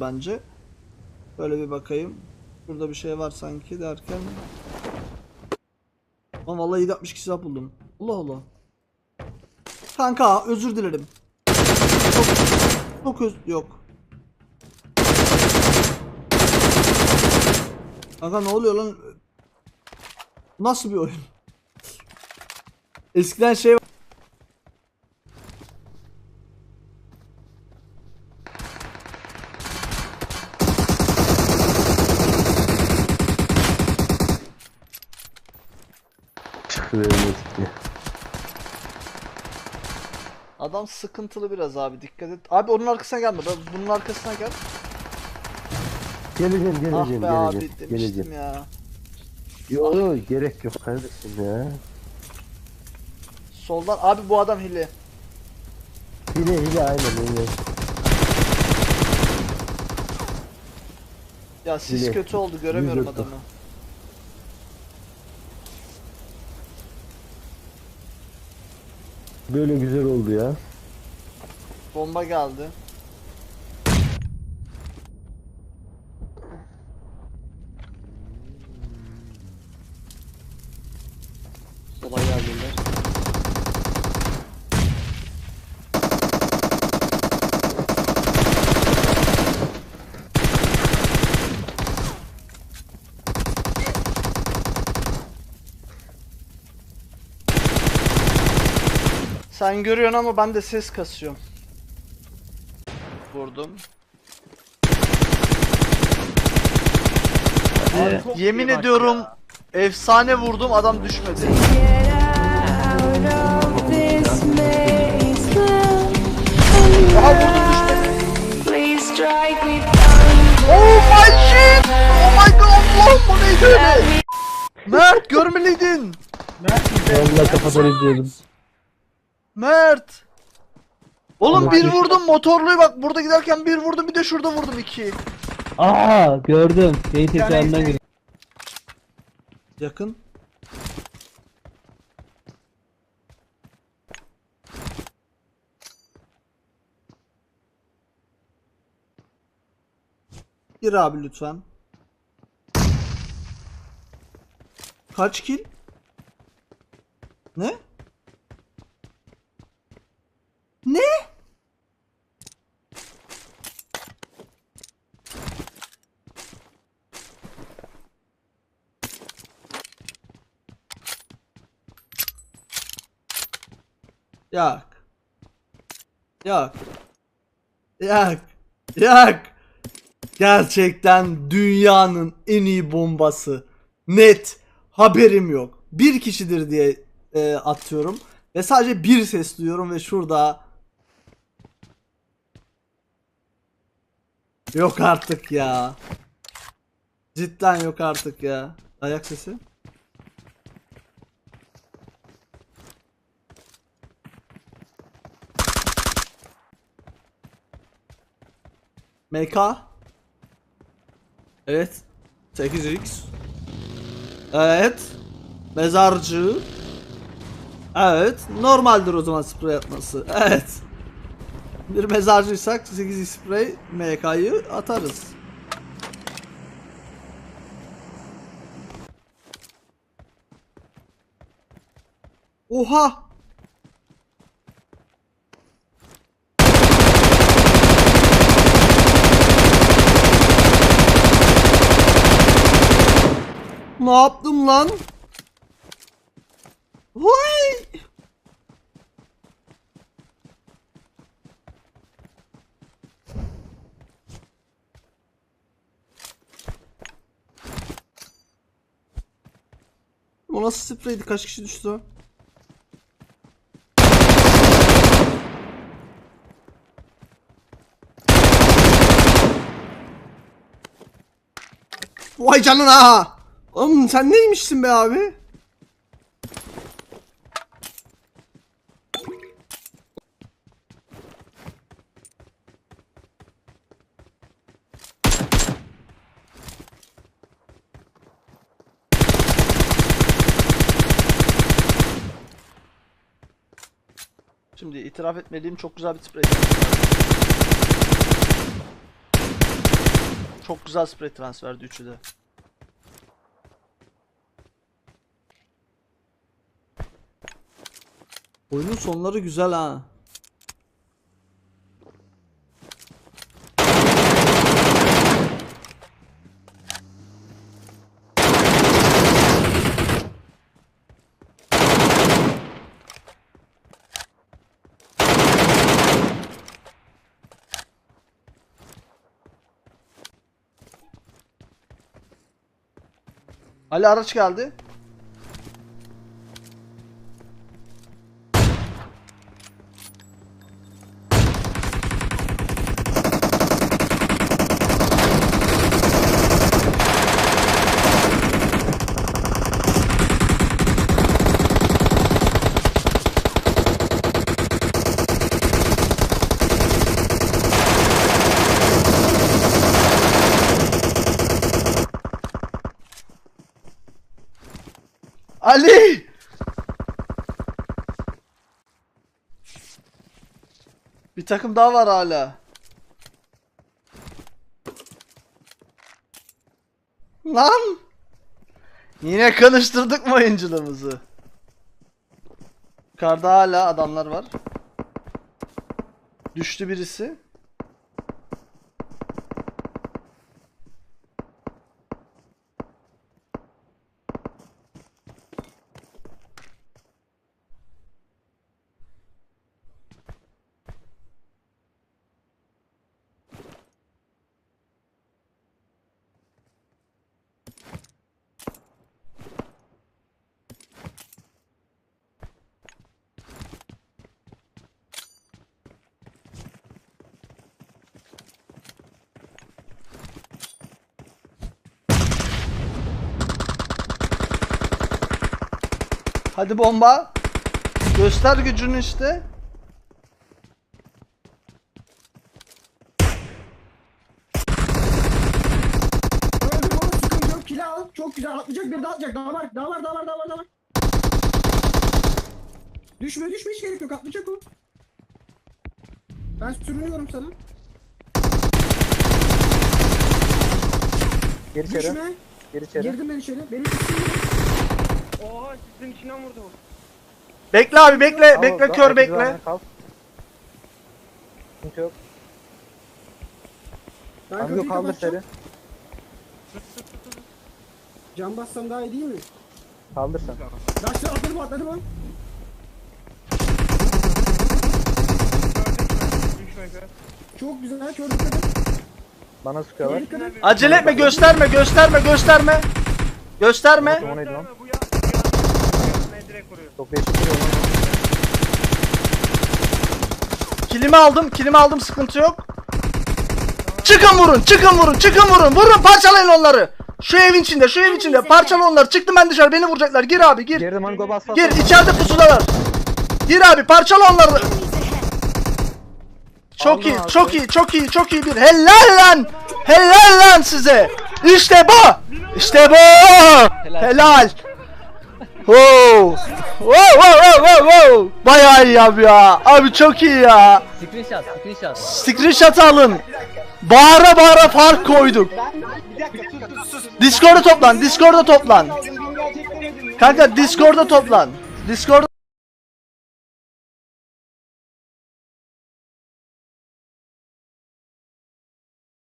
bence. Böyle bir bakayım. Burada bir şey var sanki derken. Ama vallahi 762 silah buldum. Allah Allah. Kanka özür dilerim. Çok, çok öz yok. Kanka ne oluyor lan? Nasıl bir oyun? Eskiden şey Çıktı benim etikli. Adam sıkıntılı biraz abi dikkat et. Abi onun arkasına gelme. Ben bunun arkasına gel. Geleceğim Ah geleceğim abi geleceğim. demiştim Geleceğim. ya. Yok yok gerek yok kardeşim ya. Soldan abi bu adam hile. Hile hile aynen öyle. Ya sis Hile. kötü oldu göremiyorum adamı. Böyle güzel oldu ya. Bomba geldi. Sen görüyorsun ama ben de ses kasıyorum. Vurdum. Yemin ediyorum efsane vurdum adam düşmedi. Aha vurdum düşmedi. Oh my shit! Oh my god Allah'ım bu neydi öyle? Mert görmeliydin. Vallahi kafadan izledim. Mert. Oğlum bir vurdum motorluyu bak burada giderken bir vurdum bir de şurada vurdum iki. Aa gördüm. Şeyin tekrarından gördüm. Yakın. Gir abi lütfen. Kaç kill? Ne? Ne? Yak. Yak. Yak. Yak. Gerçekten dünyanın en iyi bombası. Net. Haberim yok. Bir kişidir diye e, atıyorum. Ve sadece bir ses duyuyorum ve şurada. Yok artık ya. Cidden yok artık ya. Ayak sesi. MK. Evet. 8x. Evet. Mezarcı. Evet. Normaldir o zaman sprey atması. Evet. Bir mezarcıysak 8x sprey MK'yı atarız. Oha! Ne yaptım lan? Vay! Nasıl spreydi? Kaç kişi düştü? Vay canına! Oğlum sen neymişsin be abi? Şimdi itiraf etmediğim çok güzel bir sprey. Çok güzel spray transferdi üçü de. Oyunun sonları güzel ha. Ali araç geldi. Ali! Bir takım daha var hala. Lan! Yine konuşturduk mu oyunculuğumuzu? Yukarıda hala adamlar var. Düştü birisi. Hadi bomba. Göster gücünü işte. Öldüm oğlum sıkıntı yok. Kili al. Çok güzel atlayacak bir daha atlayacak. Daha var. Daha var daha var daha var daha var. Düşme düşme hiç gerek yok atlayacak o. Ben sürünüyorum sana. Gir içeri. Düşme. Gir içeri. Girdim ben içeri. Benim içeri. Sizin içinden vurdu. Bekle abi bekle. Bekle kör bekle. Kal. Sıkıntı yok. Ben kaldır kapatacağım. seni. Cam bassam daha iyi değil mi? Kaldır sen. Daşlar atladı bu atladı bu. Kör. Çok güzel kör dikkat et. Bana sıkıyorlar. Dikkat et. Acele etme gösterme gösterme gösterme. Gösterme. O neydi lan? Bu ya. Bu ya. Ben direkt vuruyor. Çok değişik duruyor lan. Kilimi aldım kilimi aldım sıkıntı yok. Çıkın vurun çıkın vurun çıkın vurun. Vurun parçalayın onları. Şu evin içinde şu evin içinde parçala onları. Çıktım ben dışarı beni vuracaklar. Gir abi gir. Girdim Amigo bas bas. Gir içeride pusudalar. Gir abi parçala onları. Çok iyi, çok iyi, çok iyi, çok iyi bir helal lan. Helal lan size. İşte bu. İşte bu. Helal. Wow. Wow, wow, wow, wow, wow. Bayağı iyi abi ya. Abi çok iyi ya. Screenshot, screenshot. Screenshot alın. Bağıra bağıra fark koyduk. Discord'a toplan, Discord'a toplan. Kanka Discord'a toplan. Discord